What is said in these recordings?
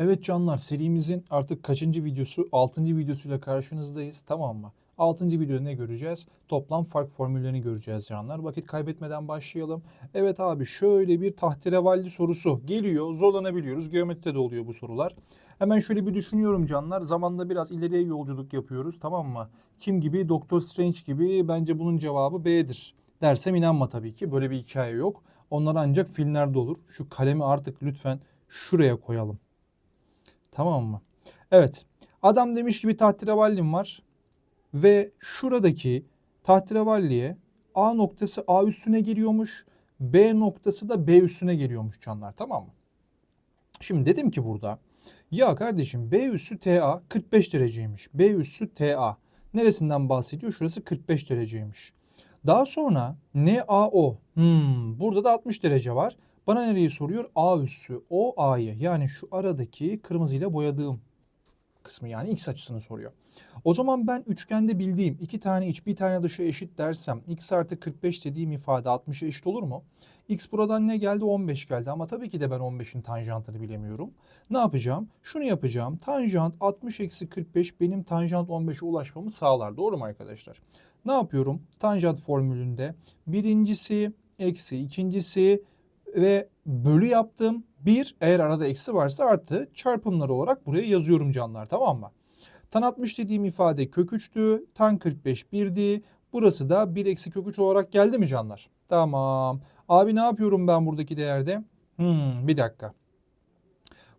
Evet canlar serimizin artık kaçıncı videosu? 6. videosuyla karşınızdayız tamam mı? 6. videoda ne göreceğiz? Toplam fark formüllerini göreceğiz canlar. Vakit kaybetmeden başlayalım. Evet abi şöyle bir tahterevalli sorusu geliyor. Zorlanabiliyoruz. Geometride de oluyor bu sorular. Hemen şöyle bir düşünüyorum canlar. Zamanda biraz ileriye yolculuk yapıyoruz tamam mı? Kim gibi? Doktor Strange gibi. Bence bunun cevabı B'dir. Dersem inanma tabii ki. Böyle bir hikaye yok. Onlar ancak filmlerde olur. Şu kalemi artık lütfen şuraya koyalım. Tamam mı? Evet. Adam demiş ki bir tahterevallim var. Ve şuradaki tahterevalliye A noktası A üstüne geliyormuş. B noktası da B üstüne geliyormuş canlar. Tamam mı? Şimdi dedim ki burada ya kardeşim B üssü TA 45 dereceymiş. B üssü TA. Neresinden bahsediyor? Şurası 45 dereceymiş. Daha sonra NAO. Hmm, burada da 60 derece var. Bana nereyi soruyor? A üssü. O A'yı yani şu aradaki kırmızıyla boyadığım kısmı yani x açısını soruyor. O zaman ben üçgende bildiğim iki tane iç bir tane dışı eşit dersem x artı 45 dediğim ifade 60'a eşit olur mu? x buradan ne geldi? 15 geldi ama tabii ki de ben 15'in tanjantını bilemiyorum. Ne yapacağım? Şunu yapacağım. Tanjant 60 eksi 45 benim tanjant 15'e ulaşmamı sağlar. Doğru mu arkadaşlar? Ne yapıyorum? Tanjant formülünde birincisi eksi ikincisi ve bölü yaptım. Bir eğer arada eksi varsa artı çarpımlar olarak buraya yazıyorum canlar tamam mı? Tan 60 dediğim ifade kök 3'tü. Tan 45 1'di. Burası da 1 eksi kök 3 olarak geldi mi canlar? Tamam. Abi ne yapıyorum ben buradaki değerde? Hmm, bir dakika.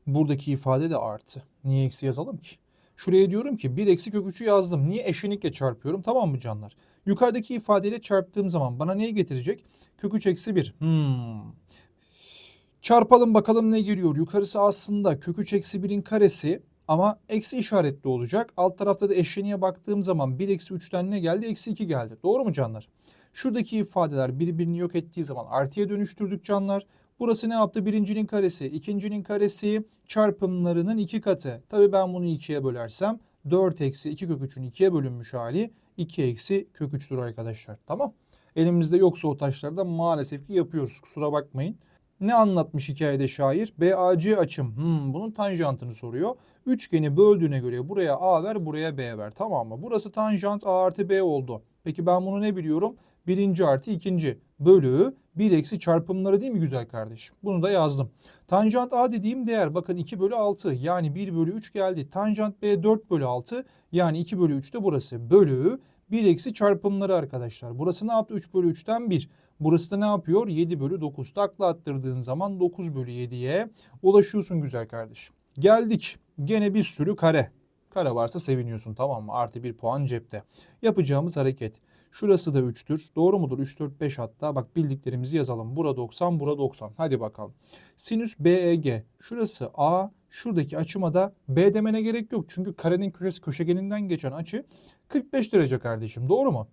Buradaki ifade de artı. Niye eksi yazalım ki? Şuraya diyorum ki 1 eksi kök 3'ü yazdım. Niye eşenikle çarpıyorum? Tamam mı canlar? Yukarıdaki ifadeyle çarptığım zaman bana neyi getirecek? Kök 3 eksi 1. Hmm. Çarpalım bakalım ne geliyor. Yukarısı aslında kök 3 eksi 1'in karesi ama eksi işaretli olacak. Alt tarafta da eşleniğe baktığım zaman 1 eksi 3'ten ne geldi? Eksi 2 geldi. Doğru mu canlar? Şuradaki ifadeler birbirini yok ettiği zaman artıya dönüştürdük canlar. Burası ne yaptı? Birincinin karesi, ikincinin karesi çarpımlarının iki katı. Tabii ben bunu ikiye bölersem 4 eksi 2 kök 3'ün ikiye bölünmüş hali 2 eksi kök 3'tür arkadaşlar. Tamam. Elimizde yoksa o taşlarda maalesef ki yapıyoruz. Kusura bakmayın. Ne anlatmış hikayede şair? BAC açım. Hmm, bunun tanjantını soruyor. Üçgeni böldüğüne göre buraya A ver, buraya B ver. Tamam mı? Burası tanjant A artı B oldu. Peki ben bunu ne biliyorum? Birinci artı ikinci bölü 1 eksi çarpımları değil mi güzel kardeşim? Bunu da yazdım. Tanjant A dediğim değer bakın 2 bölü 6 yani 1 bölü 3 geldi. Tanjant B 4 bölü 6 yani 2 bölü 3 de burası. Bölü 1 eksi çarpımları arkadaşlar. Burası ne yaptı? 3 bölü 3'ten 1. Burası da ne yapıyor? 7 bölü 9. Takla attırdığın zaman 9 bölü 7'ye ulaşıyorsun güzel kardeşim. Geldik. Gene bir sürü kare. Kare varsa seviniyorsun tamam mı? Artı bir puan cepte. Yapacağımız hareket. Şurası da 3'tür. Doğru mudur? 3, 4, 5 hatta. Bak bildiklerimizi yazalım. Bura 90, bura 90. Hadi bakalım. Sinüs BEG. Şurası A. Şuradaki açıma da B demene gerek yok. Çünkü karenin köşesi köşegeninden geçen açı 45 derece kardeşim. Doğru mu?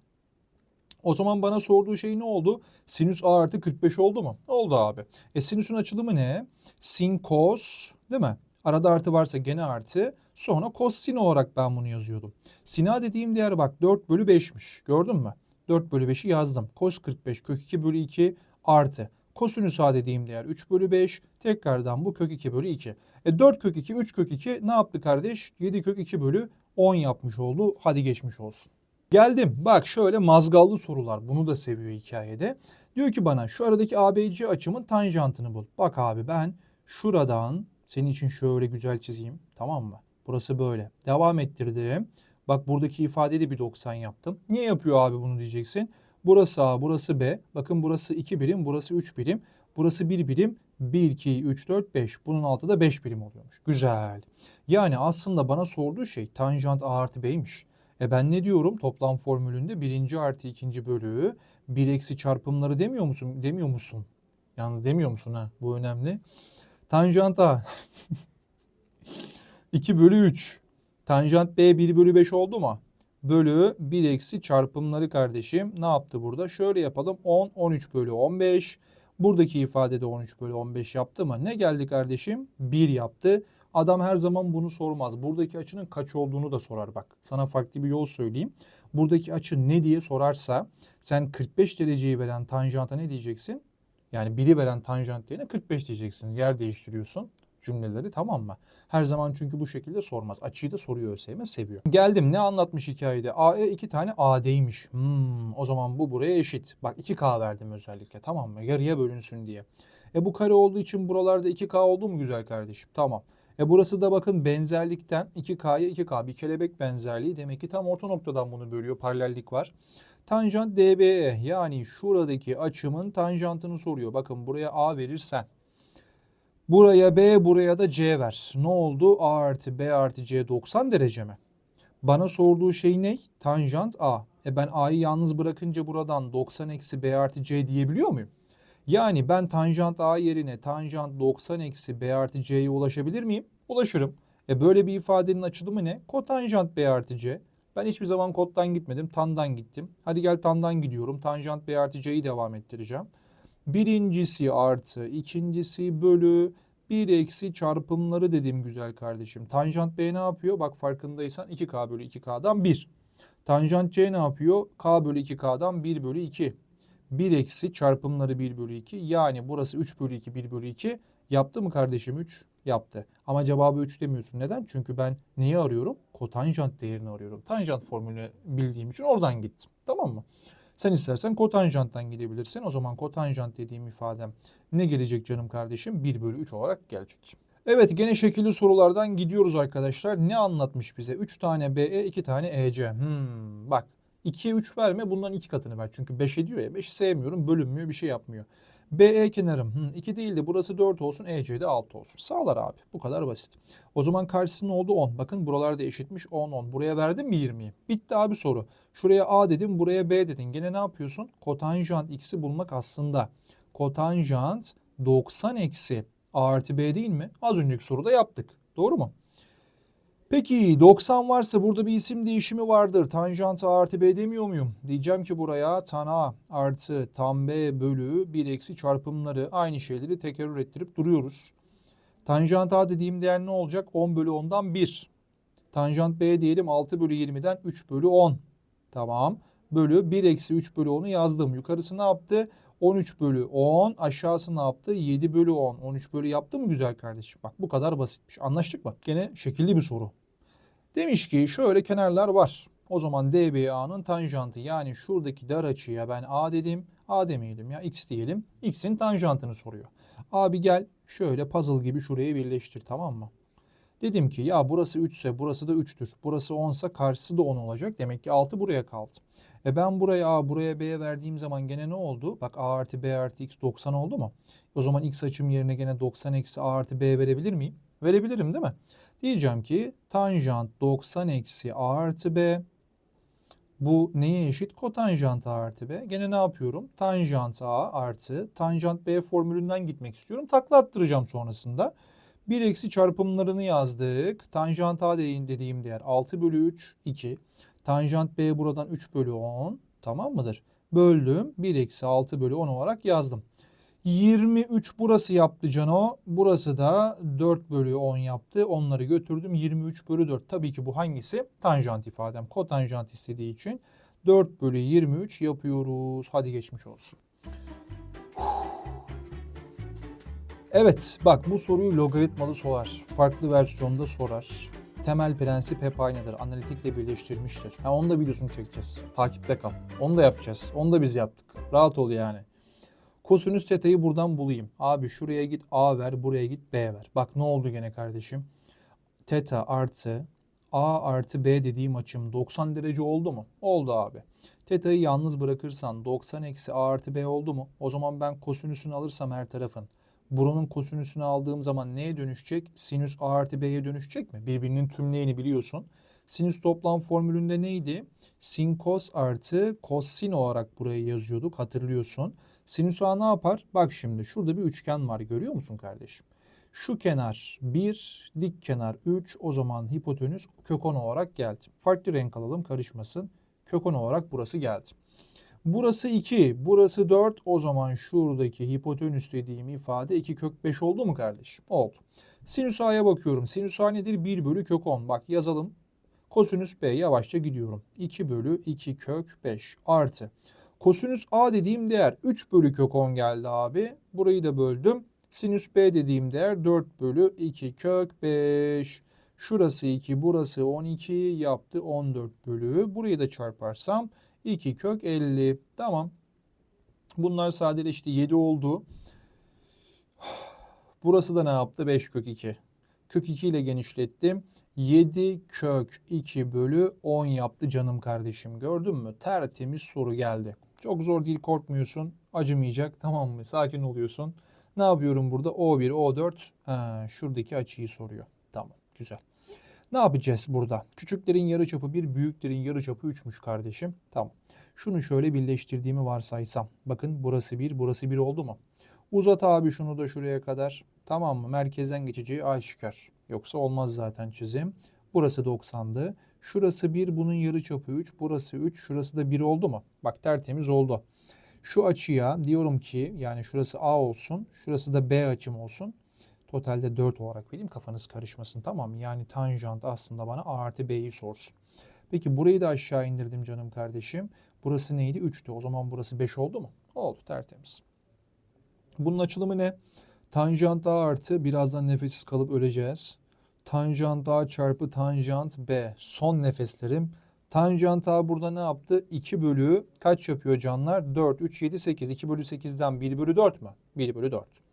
O zaman bana sorduğu şey ne oldu? Sinüs A artı 45 oldu mu? Oldu abi. E sinüsün açılımı ne? Sin cos değil mi? Arada artı varsa gene artı. Sonra cos olarak ben bunu yazıyordum. Sin A dediğim değer bak 4 bölü 5'miş. Gördün mü? 4 bölü 5'i yazdım. Cos 45 kök 2 bölü 2 artı. Kosinüs A dediğim değer 3 bölü 5. Tekrardan bu kök 2 bölü 2. E 4 kök 2, 3 kök 2 ne yaptı kardeş? 7 kök 2 bölü 10 yapmış oldu. Hadi geçmiş olsun. Geldim. Bak şöyle mazgallı sorular. Bunu da seviyor hikayede. Diyor ki bana şu aradaki ABC açımın tanjantını bul. Bak abi ben şuradan senin için şöyle güzel çizeyim. Tamam mı? Burası böyle. Devam ettirdim. Bak buradaki ifadeyi de bir 90 yaptım. Niye yapıyor abi bunu diyeceksin. Burası A, burası B. Bakın burası 2 birim, burası 3 birim. Burası 1 birim. 1, 2, 3, 4, 5. Bunun altı da 5 birim oluyormuş. Güzel. Yani aslında bana sorduğu şey tanjant A artı B'ymiş. E ben ne diyorum? Toplam formülünde birinci artı ikinci bölüğü bir eksi çarpımları demiyor musun? Demiyor musun? Yalnız demiyor musun ha? Bu önemli. Tanjant A 2 bölü 3. Tanjant B 1 bölü 5 oldu mu? Bölü 1 eksi çarpımları kardeşim. Ne yaptı burada? Şöyle yapalım. 10, 13 bölü 15. Buradaki ifade de 13 bölü 15 yaptı mı? Ne geldi kardeşim? 1 yaptı. Adam her zaman bunu sormaz. Buradaki açının kaç olduğunu da sorar bak. Sana farklı bir yol söyleyeyim. Buradaki açı ne diye sorarsa sen 45 dereceyi veren tanjanta ne diyeceksin? Yani biri veren tanjant yerine 45 diyeceksin. Yer değiştiriyorsun. cümleleri tamam mı? Her zaman çünkü bu şekilde sormaz. Açıyı da soruyor ÖSYM seviyor. Geldim ne anlatmış hikayede? AE iki tane AD'ymiş. Hmm, o zaman bu buraya eşit. Bak 2K verdim özellikle tamam mı? Yarıya bölünsün diye. E bu kare olduğu için buralarda 2K oldu mu güzel kardeşim? Tamam. E burası da bakın benzerlikten 2K'ya 2K bir kelebek benzerliği demek ki tam orta noktadan bunu bölüyor. Paralellik var. Tanjant DBE yani şuradaki açımın tanjantını soruyor. Bakın buraya A verirsen buraya B buraya da C ver. Ne oldu? A artı B artı C 90 derece mi? Bana sorduğu şey ne? Tanjant A. E ben A'yı yalnız bırakınca buradan 90 eksi B artı C diyebiliyor muyum? Yani ben tanjant A yerine tanjant 90 eksi B artı C'ye ulaşabilir miyim? Ulaşırım. E böyle bir ifadenin açılımı ne? Kotanjant B artı C. Ben hiçbir zaman kottan gitmedim. Tandan gittim. Hadi gel tandan gidiyorum. Tanjant B artı C'yi devam ettireceğim. Birincisi artı ikincisi bölü bir eksi çarpımları dediğim güzel kardeşim. Tanjant B ne yapıyor? Bak farkındaysan 2K bölü 2K'dan 1. Tanjant C ne yapıyor? K bölü 2K'dan 1 bölü 2. 1 eksi çarpımları 1 bölü 2. Yani burası 3 bölü 2 1 bölü 2. Yaptı mı kardeşim 3? Yaptı. Ama cevabı 3 demiyorsun. Neden? Çünkü ben neyi arıyorum? Kotanjant değerini arıyorum. Tanjant formülünü bildiğim için oradan gittim. Tamam mı? Sen istersen kotanjanttan gidebilirsin. O zaman kotanjant dediğim ifadem ne gelecek canım kardeşim? 1 bölü 3 olarak gelecek. Evet gene şekilli sorulardan gidiyoruz arkadaşlar. Ne anlatmış bize? 3 tane BE 2 tane EC. Hmm, bak 2'ye 3 verme bunların 2 katını ver. Çünkü 5 ediyor ya 5 sevmiyorum bölünmüyor bir şey yapmıyor. BE kenarım hmm, 2 değil de burası 4 olsun EC de 6 olsun. Sağlar abi bu kadar basit. O zaman karşısı ne oldu 10. Bakın buralarda eşitmiş 10 10. Buraya verdim mi 20'yi? Bitti abi soru. Şuraya A dedim buraya B dedin. Gene ne yapıyorsun? Kotanjant x'i bulmak aslında. Kotanjant 90 eksi A artı B değil mi? Az önceki soruda yaptık. Doğru mu? Peki 90 varsa burada bir isim değişimi vardır. Tanjant A artı B demiyor muyum? Diyeceğim ki buraya tan A artı tan B bölü 1 eksi çarpımları aynı şeyleri tekrar ettirip duruyoruz. Tanjant A dediğim değer ne olacak? 10 bölü 10'dan 1. Tanjant B diyelim 6 bölü 20'den 3 bölü 10. Tamam. Bölü 1 eksi 3 bölü 10'u yazdım. Yukarısı ne yaptı? 13 bölü 10. Aşağısı ne yaptı? 7 bölü 10. 13 bölü yaptı mı güzel kardeşim? Bak bu kadar basitmiş. Anlaştık mı? Gene şekilli bir soru. Demiş ki şöyle kenarlar var. O zaman DBA'nın tanjantı yani şuradaki dar açıya ben A dedim. A demeyelim ya X diyelim. X'in tanjantını soruyor. Abi gel şöyle puzzle gibi şuraya birleştir tamam mı? Dedim ki ya burası 3 ise burası da 3'tür. Burası 10 ise karşısı da 10 olacak. Demek ki 6 buraya kaldı. E ben buraya A buraya B'ye verdiğim zaman gene ne oldu? Bak A artı B artı X 90 oldu mu? O zaman X açım yerine gene 90 eksi A artı B verebilir miyim? Verebilirim değil mi? Diyeceğim ki tanjant 90 eksi A artı B bu neye eşit? Kotanjant A artı B. Gene ne yapıyorum? Tanjant A artı tanjant B formülünden gitmek istiyorum. Takla attıracağım sonrasında. 1 eksi çarpımlarını yazdık. Tanjant A dediğim değer 6 bölü 3 2. Tanjant B buradan 3 bölü 10. Tamam mıdır? Böldüm. 1 eksi 6 bölü 10 olarak yazdım. 23 burası yaptı Cano. Burası da 4 bölü 10 yaptı. Onları götürdüm. 23 bölü 4. Tabii ki bu hangisi? Tanjant ifadem. Kotanjant istediği için 4 bölü 23 yapıyoruz. Hadi geçmiş olsun. Evet bak bu soruyu logaritmalı sorar. Farklı versiyonda sorar. Temel prensip hep aynıdır. Analitikle birleştirmiştir. Ha, onu da videosunu çekeceğiz. Takipte kal. Onu da yapacağız. Onu da biz yaptık. Rahat ol yani. Kosinüs teta'yı buradan bulayım. Abi şuraya git A ver, buraya git B ver. Bak ne oldu gene kardeşim? Teta artı A artı B dediğim açım 90 derece oldu mu? Oldu abi. Teta'yı yalnız bırakırsan 90 eksi A artı B oldu mu? O zaman ben kosinüsünü alırsam her tarafın. Buranın kosinüsünü aldığım zaman neye dönüşecek? Sinüs A artı B'ye dönüşecek mi? Birbirinin tümleyeni biliyorsun. Sinüs toplam formülünde neydi? Sin cos artı cos sin olarak buraya yazıyorduk hatırlıyorsun. Sinüs A ne yapar? Bak şimdi şurada bir üçgen var görüyor musun kardeşim? Şu kenar 1, dik kenar 3 o zaman hipotenüs kök 10 olarak geldi. Farklı renk alalım karışmasın. Kök 10 olarak burası geldi. Burası 2, burası 4 o zaman şuradaki hipotenüs dediğim ifade 2 kök 5 oldu mu kardeşim? Oldu. Sinüs A'ya bakıyorum. Sinüs A nedir? 1 bölü kök 10. Bak yazalım. Kosinüs B yavaşça gidiyorum. 2 bölü 2 kök 5 artı. Kosinüs A dediğim değer 3 bölü kök 10 geldi abi. Burayı da böldüm. Sinüs B dediğim değer 4 bölü 2 kök 5. Şurası 2, burası 12 yaptı 14 bölü. Burayı da çarparsam 2 kök 50. Tamam. Bunlar sadeleşti 7 oldu. Burası da ne yaptı? 5 kök 2. Kök 2 ile genişlettim. 7 kök 2 bölü 10 yaptı canım kardeşim. Gördün mü? Tertemiz soru geldi. Çok zor değil korkmuyorsun. Acımayacak tamam mı? Sakin oluyorsun. Ne yapıyorum burada? O1, O4. Ha, şuradaki açıyı soruyor. Tamam güzel. Ne yapacağız burada? Küçüklerin yarıçapı 1, büyüklerin yarıçapı 3'müş kardeşim. Tamam. Şunu şöyle birleştirdiğimi varsaysam. Bakın burası 1, burası 1 oldu mu? Uzat abi şunu da şuraya kadar. Tamam mı? Merkezden geçeceği aşikar. Yoksa olmaz zaten çizim. Burası 90'dı. Şurası 1, bunun yarıçapı 3. Burası 3, şurası da 1 oldu mu? Bak tertemiz oldu. Şu açıya diyorum ki yani şurası A olsun, şurası da B açım olsun. Totalde 4 olarak vereyim kafanız karışmasın tamam mı? Yani tanjant aslında bana A artı B'yi sorsun. Peki burayı da aşağı indirdim canım kardeşim. Burası neydi? 3'tü. O zaman burası 5 oldu mu? Oldu tertemiz. Bunun açılımı ne? Tanjant A artı birazdan nefessiz kalıp öleceğiz. Tanjant A çarpı tanjant B. Son nefeslerim. Tanjant A burada ne yaptı? 2 bölü kaç yapıyor canlar? 4, 3, 7, 8. 2 bölü 8'den 1 bölü 4 mü? 1 bölü 4.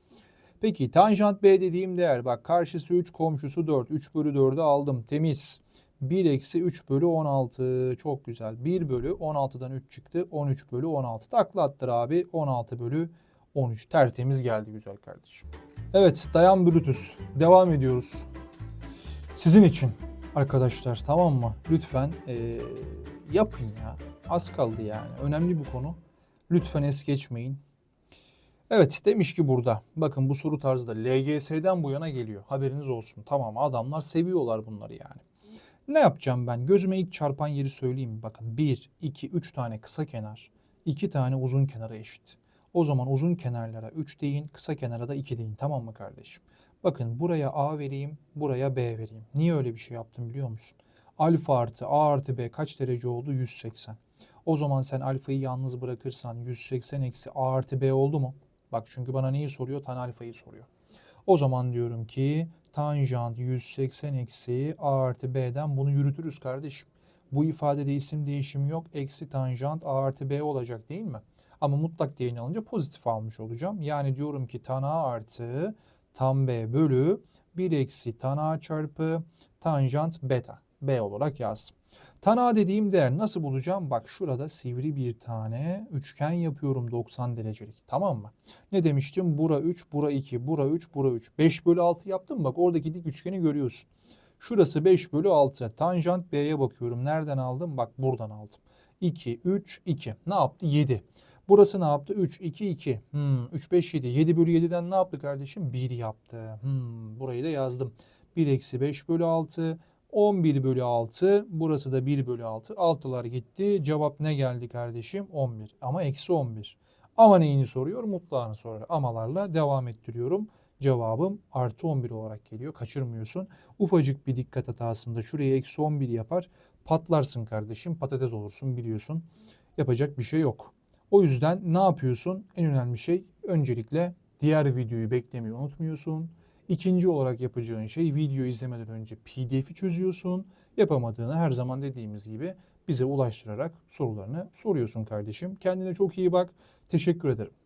Peki tanjant B dediğim değer bak karşısı 3 komşusu 4. 3 bölü 4'ü aldım temiz. 1 eksi 3 bölü 16 çok güzel. 1 bölü 16'dan 3 çıktı. 13 bölü 16. Takla attır abi 16 bölü 13 tertemiz geldi güzel kardeşim. Evet dayan Brutus devam ediyoruz. Sizin için arkadaşlar tamam mı? Lütfen eee, yapın ya. Az kaldı yani. Önemli bu konu. Lütfen es geçmeyin. Evet demiş ki burada bakın bu soru tarzı da LGS'den bu yana geliyor. Haberiniz olsun. Tamam adamlar seviyorlar bunları yani. Ne yapacağım ben? Gözüme ilk çarpan yeri söyleyeyim? Bakın 1, 2, 3 tane kısa kenar, 2 tane uzun kenara eşit. O zaman uzun kenarlara 3 deyin, kısa kenara da 2 deyin. Tamam mı kardeşim? Bakın buraya A vereyim, buraya B vereyim. Niye öyle bir şey yaptım biliyor musun? Alfa artı A artı B kaç derece oldu? 180. O zaman sen alfayı yalnız bırakırsan 180 eksi A artı B oldu mu? Bak çünkü bana neyi soruyor? Tan alfayı soruyor. O zaman diyorum ki tanjant 180 eksi A artı B'den bunu yürütürüz kardeşim. Bu ifadede isim değişimi yok. Eksi tanjant A artı B olacak değil mi? Ama mutlak değerini alınca pozitif almış olacağım. Yani diyorum ki tan A artı tan B bölü 1 eksi tan A çarpı tanjant beta. B olarak yazdım. Tan A dediğim değer nasıl bulacağım? Bak şurada sivri bir tane üçgen yapıyorum 90 derecelik. Tamam mı? Ne demiştim? Bura 3, bura 2, bura 3, bura 3. 5 bölü 6 yaptım. Bak oradaki dik üçgeni görüyorsun. Şurası 5 bölü 6. Tanjant B'ye bakıyorum. Nereden aldım? Bak buradan aldım. 2, 3, 2. Ne yaptı? 7. Burası ne yaptı? 3, 2, 2. Hmm, 3, 5, 7. 7 bölü 7'den ne yaptı kardeşim? 1 yaptı. Hmm, burayı da yazdım. 1 eksi 5 bölü 6. 11 bölü 6. Burası da 1 bölü 6. Altılar gitti. Cevap ne geldi kardeşim? 11. Ama eksi 11. Ama neyini soruyor? Mutlağını soruyor. Amalarla devam ettiriyorum. Cevabım artı 11 olarak geliyor. Kaçırmıyorsun. Ufacık bir dikkat hatasında şuraya eksi 11 yapar. Patlarsın kardeşim. Patates olursun biliyorsun. Yapacak bir şey yok. O yüzden ne yapıyorsun? En önemli şey öncelikle diğer videoyu beklemeyi unutmuyorsun. İkinci olarak yapacağın şey video izlemeden önce PDF'i çözüyorsun. Yapamadığını her zaman dediğimiz gibi bize ulaştırarak sorularını soruyorsun kardeşim. Kendine çok iyi bak. Teşekkür ederim.